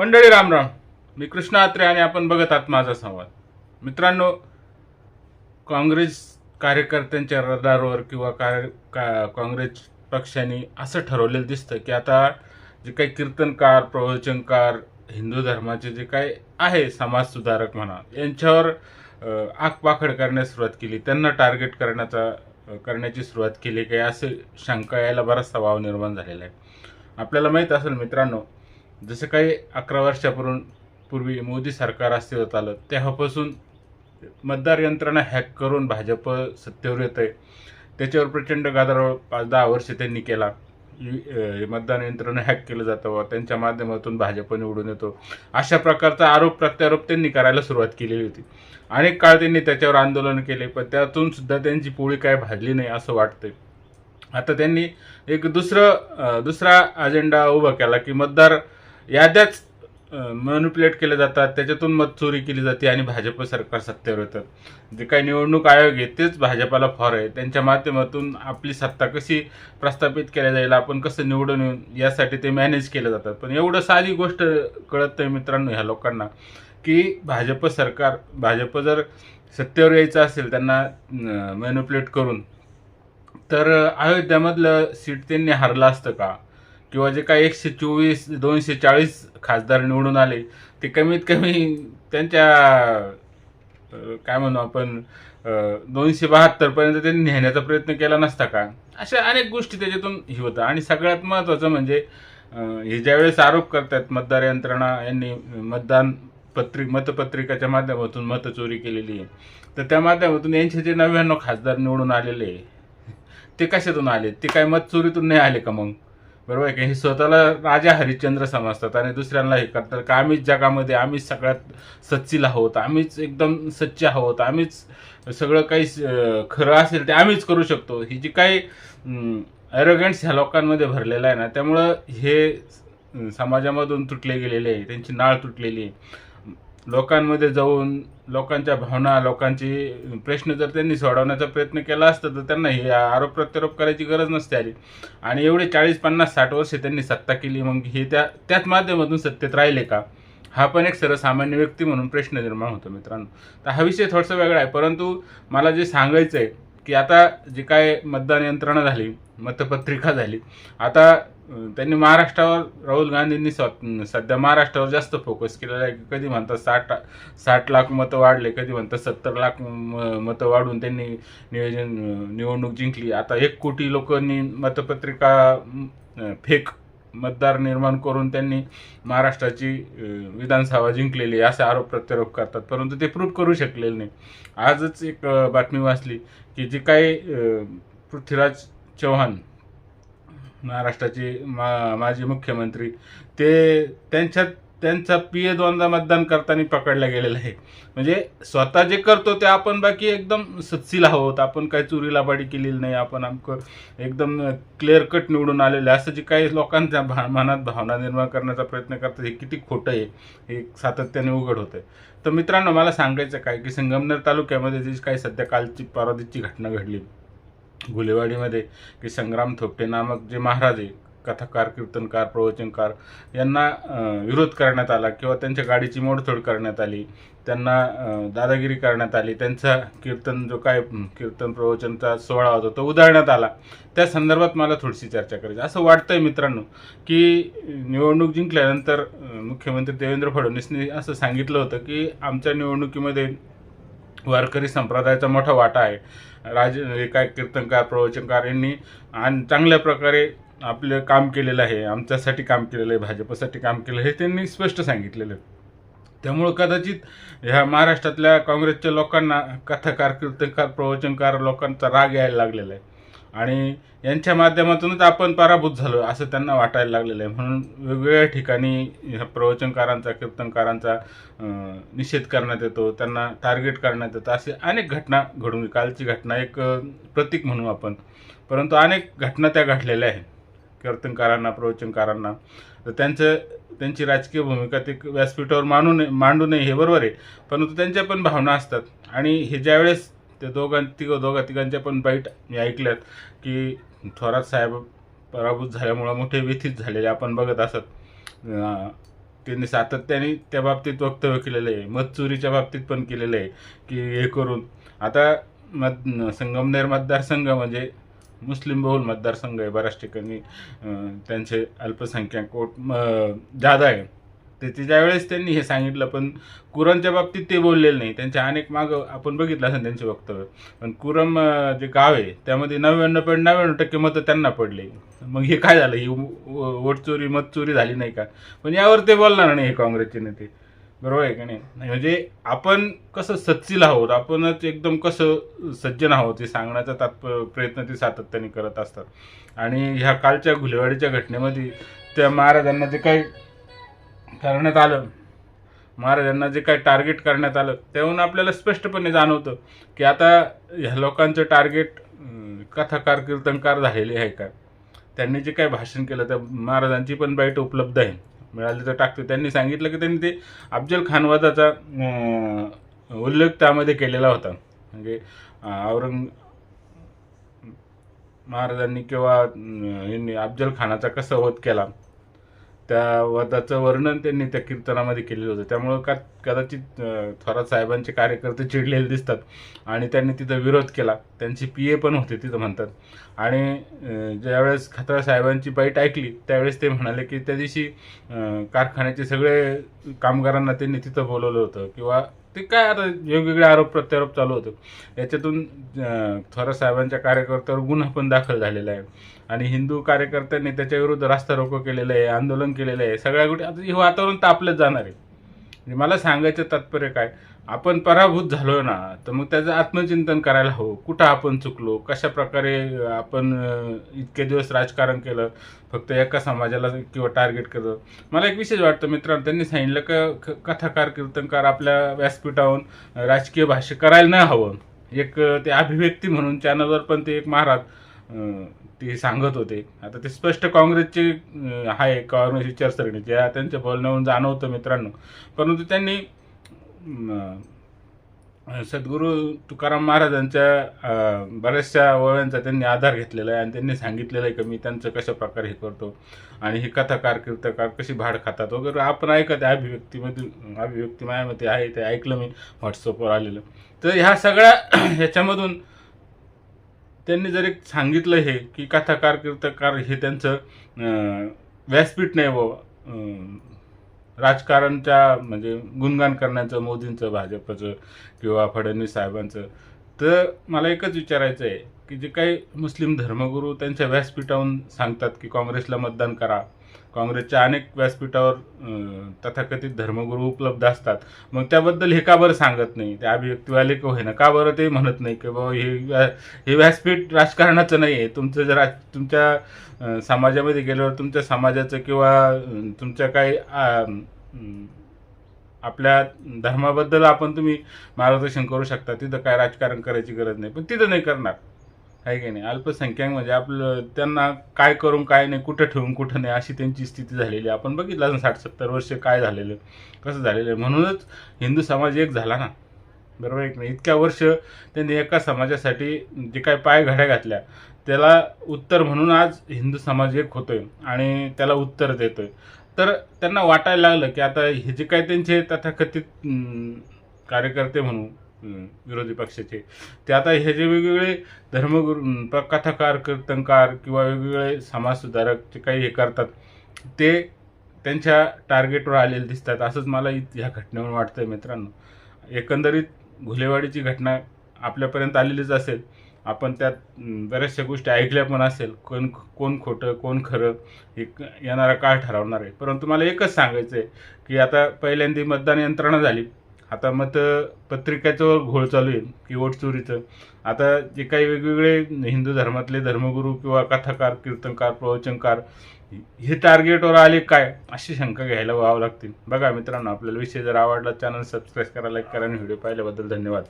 मंडळी रामराम मी कृष्ण आत्रे आणि आपण बघत आहात माझा संवाद. मित्रांनो काँग्रेस कार्यकर्त्यांच्या रडारवर किंवा कार्य का काँग्रेस पक्षाने असं ठरवलेलं दिसतं की आता जे काही कीर्तनकार प्रवचनकार हिंदू धर्माचे जे काही आहे समाजसुधारक म्हणा यांच्यावर आखपाखड करण्यास सुरुवात केली. त्यांना टार्गेट करण्याचा करण्याची सुरुवात केली काही असे शंका यायला बराचसा वाव निर्माण झालेला आहे. आपल्याला माहीत असेल मित्रांनो जसं काही अकरा वर्षापूर्वी पूर्वी मोदी सरकार अस्तित्वात आलं तेव्हापासून मतदार यंत्रणा हॅक करून भाजप सत्तेवर येत आहे त्याच्यावर प्रचंड गादारोळ पाच दहा वर्ष त्यांनी केला. मतदान यंत्रणा हॅक केलं जातं व त्यांच्या माध्यमातून भाजप निवडून येतो. अशा प्रकारचा आरोप प्रत्यारोप त्यांनी करायला सुरुवात केलेली होती. अनेक काळ त्यांनी त्याच्यावर आंदोलन केले पण त्यातून सुद्धा त्यांची पोळी काय भाजली नाही असं वाटतंय. आता त्यांनी एक दुसरं दुसरा अजेंडा उभा केला की मतदार याद्याच मॅन्युप्युलेट केल्या जातात त्याच्यातून मत चोरी केली जाते आणि भाजप सरकार सत्तेवर येतात जे काही निवडणूक आयोग आहे तेच भाजपाला फॉर आहे. त्यांच्या माध्यमातून आपली सत्ता कशी प्रस्थापित केल्या जाईल आपण कसं निवडून येऊन यासाठी ते मॅनेज केले जातात. पण एवढं साधी गोष्ट कळत नाही मित्रांनो ह्या लोकांना की भाजप सरकार भाजप जर सत्तेवर यायचं असेल त्यांना मॅन्युप्युलेट करून तर अयोध्यामधलं सीट त्यांनी हरलं असतं का? किंवा जे काही एकशे चोवीस दोनशे चाळीस खासदार निवडून आले ते कमीत कमी त्यांच्या काय म्हणू आपण दोनशे बहात्तर पर्यंत त्यांनी नेण्याचा प्रयत्न केला नसता का? अशा अनेक गोष्टी त्याच्यातून ही होतं. आणि सगळ्यात महत्त्वाचं म्हणजे हे ज्यावेळेस आरोप करतात मतदार यंत्रणा यांनी मतदान पत्रिक मतपत्रिकाच्या माध्यमातून मतचोरी केलेली आहे तर त्या माध्यमातून यांचे जे नव्याण्णव खासदार निवडून आलेले आहे, ते कशातून आले? ते काय मत चोरीतून नाही आले का मग? बरोबर आहे का हे स्वतःला राजा हरिश्चंद्र समजतात आणि दुसऱ्यांना हे करतात. का आम्हीच जगामध्ये आम्हीच सगळ्यात सच्चील आहोत आम्हीच एकदम सच्चे आहोत आम्हीच सगळं काही खरं असेल ते आम्हीच करू शकतो. ही जी काही ॲरोगन्स ह्या लोकांमध्ये भरलेलं आहे ना त्यामुळं हे समाजामधून तुटले गेलेले आहे त्यांची नाळ तुटलेली आहे. लोकांमध्ये जाऊन लोकांच्या भावना लोकांची प्रश्न जर त्यांनी सोडवण्याचा प्रयत्न केला असता तर त्यांना हे आरोप प्रत्यारोप करायची गरज नसते आली. आणि एवढे चाळीस पन्नास साठ वर्ष त्यांनी सत्ता केली मग हे त्या त्याच माध्यमातून सत्तेत राहिले का? हा पण एक सर्वसामान्य व्यक्ती म्हणून प्रश्न निर्माण होतो मित्रांनो. तर हा विषय थोडासा वेगळा आहे परंतु मला जे सांगायचं आहे की आता जे काय मतदान यंत्रणा झाली मतपत्रिका झाली आता त्यांनी महाराष्ट्रावर राहुल गांधींनी स्व- सध्या महाराष्ट्रावर जास्त फोकस केलेला आहे. कधी म्हणतात साठ साठ लाख मतं वाढले कधी म्हणतात सत्तर लाख म- मतं वाढून त्यांनी नियोजन निवडणूक जिंकली. आता एक कोटी लोकांनी मतपत्रिका फेक मतदार निर्माण करून त्यांनी महाराष्ट्राची विधानसभा जिंकलेली असे आरोप प्रत्यारोप करतात. परंतु ते प्रूव्ह करू शकलेले नाही. आजच एक बातमी वाचली की जे काही पृथ्वीराज चव्हाण महाराष्ट्राचे मा माजी मुख्यमंत्री ते त्यांच्यात त्यांचा पी ए दोनदा मतदान करताना पकडला गेलेला आहे. म्हणजे स्वतः जे करतो ते आपण बाकी एकदम सत्सील आहोत आपण काही चोरी लाबाडी केलेली नाही. आपण आमकं एकदम क्लिअर कट निवडून आलेलं आहे. असं जे काही लोकांच्या भा मनात भावना निर्माण करण्याचा प्रयत्न करतात हे किती खोटं आहे. हे सातत्याने उघड होतं तर मित्रांनो मला सांगायचं काय की संगमनेर तालुक्यामध्ये जी काही सध्या कालची परवादीची घटना घडली गुलेवाडीमध्ये की संग्राम थोपटे नामक जे महाराज आहे कथाकार कीर्तनकार प्रवचनकार यांना विरोध करण्यात आला किंवा त्यांच्या गाडीची मोडतोड करण्यात आली त्यांना दादागिरी करण्यात आली त्यांचा कीर्तन जो काय कीर्तन प्रवचनचा सोहळा होता तो उधळण्यात आला. त्या संदर्भात मला थोडीशी चर्चा करायची. असं वाटतंय मित्रांनो की निवडणूक जिंकल्यानंतर मुख्यमंत्री देवेंद्र फडणवीसनी असं सांगितलं होतं की आमच्या निवडणुकीमध्ये वारकरी संप्रदायाचा मोठा वाटा आहे. राज काय कीर्तनकार प्रवचनकार यांनी आणि चांगल्या प्रकारे आपलं काम केलेलं आहे. आमच्यासाठी काम केलेलं आहे भाजपसाठी काम केलं हे त्यांनी स्पष्ट सांगितलेलं आहे. त्यामुळं कदाचित ह्या महाराष्ट्रातल्या काँग्रेसच्या लोकांना कथाकार कीर्तनकार प्रवचनकार लोकांचा राग यायला लागलेला आहे. आणि यांच्या माध्यमातूनच आपण पराभूत झालो असं त्यांना वाटायला लागलेलं आहे. म्हणून वेगवेगळ्या ठिकाणी ह्या प्रवचनकारांचा कीर्तनकारांचा निषेध करण्यात येतो त्यांना टार्गेट करण्यात येतं असे अनेक घटना घडून कालची घटना एक प्रतीक म्हणू आपण. परंतु अनेक घटना त्या घडलेल्या आहेत कीर्तनकारांना प्रवचनकारांना. तर त्यांचं त्यांची राजकीय भूमिका ते व्यासपीठावर मांडू नये मांडू नये हे बरोबर आहे परंतु त्यांच्या पण भावना असतात. आणि हे ज्यावेळेस ते दोघां तिघ दोघा तिघांच्या पण बाईट मी ऐकल्यात की थोरात साहेब पराभूत झाल्यामुळं मोठे व्यथित झालेले आपण बघत असत. त्यांनी सातत्याने त्या बाबतीत वक्तव्य केलेलं आहे. मतचुरीच्या बाबतीत पण केलेलं आहे की हे करून. आता मत संगमनेर मतदारसंघ म्हणजे मुस्लिम बहुल मतदारसंघ आहे बऱ्याच ठिकाणी. त्यांचे अल्पसंख्याक वोट म- जादा आहे. त्याच्या ज्यावेळेस त्यांनी हे सांगितलं पण कुरणच्या बाबतीत ते बोललेलं नाही. त्यांच्या अनेक मागं आपण बघितलं असेल त्यांचे वक्तव्य. पण कुरम जे गाव आहे त्यामध्ये नव्याण्णव पॉईंट नव्याण्णव टक्के मतं त्यांना पडले. मग हे काय झालं? ही वोटचोरी मतचोरी झाली नाही का? पण यावर ते बोलणार नाही हे काँग्रेसचे नेते. बरोबर आहे का नाही नाही, म्हणजे आपण कसं सच्चील आहोत? आपणच एकदम कसं सज्जन आहोत? हे सांगण्याचा तात्प प्रयत्न ते सातत्याने करत असतात. आणि ह्या कालच्या घुलेवाडीच्या घटनेमध्ये त्या महाराजांना जे काही करण्यात आलं. महाराजांना जे काही टार्गेट करण्यात आलं त्याहून आपल्याला स्पष्टपणे जाणवतं की आता ह्या लोकांचं टार्गेट कथाकार कीर्तनकार झालेले आहे का? त्यांनी जे काही भाषण केलं त्या महाराजांची पण बाईट उपलब्ध आहे. मिळाली तर टाकतो. त्यांनी सांगितलं की त्यांनी ते अफजल खानवादाचा उल्लेख त्यामध्ये केलेला होता. म्हणजे औरंग महाराजांनी किंवा यांनी अफजल खानाचा कसा वध केला त्या वधाचं वर्णन त्यांनी त्या कीर्तनामध्ये केलेलं होतं. त्यामुळं का कदाचित थोरात साहेबांचे कार्यकर्ते चिडलेले दिसतात आणि त्यांनी तिथं विरोध केला. त्यांची पी ए पण होते तिथं म्हणतात. आणि ज्यावेळेस खतरा साहेबांची बाईट ऐकली त्यावेळेस ते म्हणाले की त्या दिवशी कारखान्याचे सगळे कामगारांना त्यांनी तिथं बोलवलं होतं. किंवा ते काय आता वेगवेगळे आरोप प्रत्यारोप चालू होते. याच्यातून अं, थोरात साहेबांच्या कार्यकर्त्यावर गुन्हा पण दाखल झालेला आहे. आणि हिंदू कार्यकर्त्यांनी त्याच्या विरुद्ध रास्ता रोको केलेलं आहे आंदोलन केलेलं आहे सगळ्या गोष्टी आता हे वातावरण तापलंच जाणार आहे. म्हणजे मला सांगायचं तात्पर्य काय? आपण पराभूत झालो ना तर मग त्याचं आत्मचिंतन करायला हवं. कुठं आपण चुकलो? कशा प्रकारे आपण इतके दिवस राजकारण केलं फक्त एका समाजाला किंवा टार्गेट केलं? मला एक विशेष वाटतं मित्रांनो त्यांनी सांगितलं का कथाकार कीर्तनकार आपल्या व्यासपीठावरून राजकीय भाष्य करायला नाही हवं. एक ते अभिव्यक्ती म्हणून चॅनलवर पण ते एक महाराज ते सांगत होते. आता ते स्पष्ट काँग्रेसचे आहे काँग्रेस विचारसरणी ज्या त्यांच्या बोलण्यावरून जाणवतं मित्रांनो. परंतु त्यांनी सद्गुरू तुकाराम महाराजांच्या बऱ्याचशा ओव्यांचा त्यांनी आधार घेतलेला आहे आणि त्यांनी सांगितलेलं आहे की मी त्यांचं कशा प्रकारे हे करतो आणि हे कथाकार कीर्तकार कशी भाड खातात वगैरे. आपण ऐकत आहे अभिव्यक्तीमधून अभिव्यक्ती माझ्यामध्ये आहे ते ऐकलं मी व्हॉट्सअपवर आलेलं. तर ह्या सगळ्या ह्याच्यामधून त्यांनी जर एक सांगितलं हे की कथाकार कीर्तकार हे त्यांचं व्यासपीठ नाही व राजकारणच्या म्हणजे गुणगान करण्याचं मोदींचं भाजपचं किंवा फडणवीस साहेबांचं. तर मला एकच विचारायचं आहे की जे काही मुस्लिम धर्मगुरू त्यांच्या व्यासपीठावरून सांगतात की काँग्रेसला मतदान करा काँग्रेसच्या अनेक व्यासपीठावर तथाकथित धर्मगुरू उपलब्ध असतात. मग त्याबद्दल हे का बरं सांगत नाही? ते अभिव्यक्तीवाले का होईना? का बरं ते म्हणत नाही? की बाबा हे व्या- हे व्यासपीठ राजकारणाचं नाही आहे तुमचं जर राज- तुमच्या समाजामध्ये गेल्यावर तुमच्या समाजाचं किंवा तुमच्या काही आपल्या धर्माबद्दल आपण तुम्ही मार्गदर्शन करू शकता. तिथं काय राजकारण करायची गरज नाही. पण तिथं नाही करणार. आहे की नाही? अल्पसंख्याक म्हणजे आपलं त्यांना काय करून काय नाही कुठं ठेवून कुठं नाही अशी त्यांची स्थिती झालेली आहे. आपण बघितलं साठ सत्तर वर्ष काय झालेलं कसं झालेलं आहे? म्हणूनच हिंदू समाज एक झाला ना. बरोबर एक नाही? इतक्या वर्ष त्यांनी एका समाजासाठी जे काय पाय घड्या घातल्या त्याला उत्तर म्हणून आज हिंदू समाज एक होतोय आणि त्याला उत्तर देतोय. तर त्यांना वाटायला लागलं की आता हे जे काय त्यांचे तथाकथित कार्यकर्ते म्हणू विरोधी पक्षाचे ते. आता हे जे वेगवेगळे धर्मगुरू प- कथाकार कीर्तनकार किंवा वेगवेगळे समाजसुधारक जे काही हे करतात ते त्यांच्या टार्गेटवर आलेले दिसतात. असंच मला ह्या घटनेवर वाटतंय मित्रांनो. एकंदरीत घुलेवाडीची घटना आपल्यापर्यंत आलेलीच असेल. आपण त्यात बऱ्याचशा गोष्टी ऐकल्या पण असेल. कोण कोण खोटं कोण खरं हे येणारा काळ ठरवणार आहे. परंतु मला एकच सांगायचं आहे की आता पहिल्यांदा मतदान यंत्रणा झाली. आता मत पत्रिकाचं घोळ चालू आहे की वोट चोरीचं. आता जे काही वेगवेगळे हिंदू धर्मातले धर्मगुरू किंवा कथाकार कीर्तनकार प्रवचनकार हे टार्गेटवर आले काय? अशी शंका घ्यायला व्हावं लागतील. बघा मित्रांनो आपल्याला विषय जर आवडला चॅनल सबस्क्राईब करा लाईक करा आणि व्हिडिओ पाहिल्याबद्दल धन्यवाद.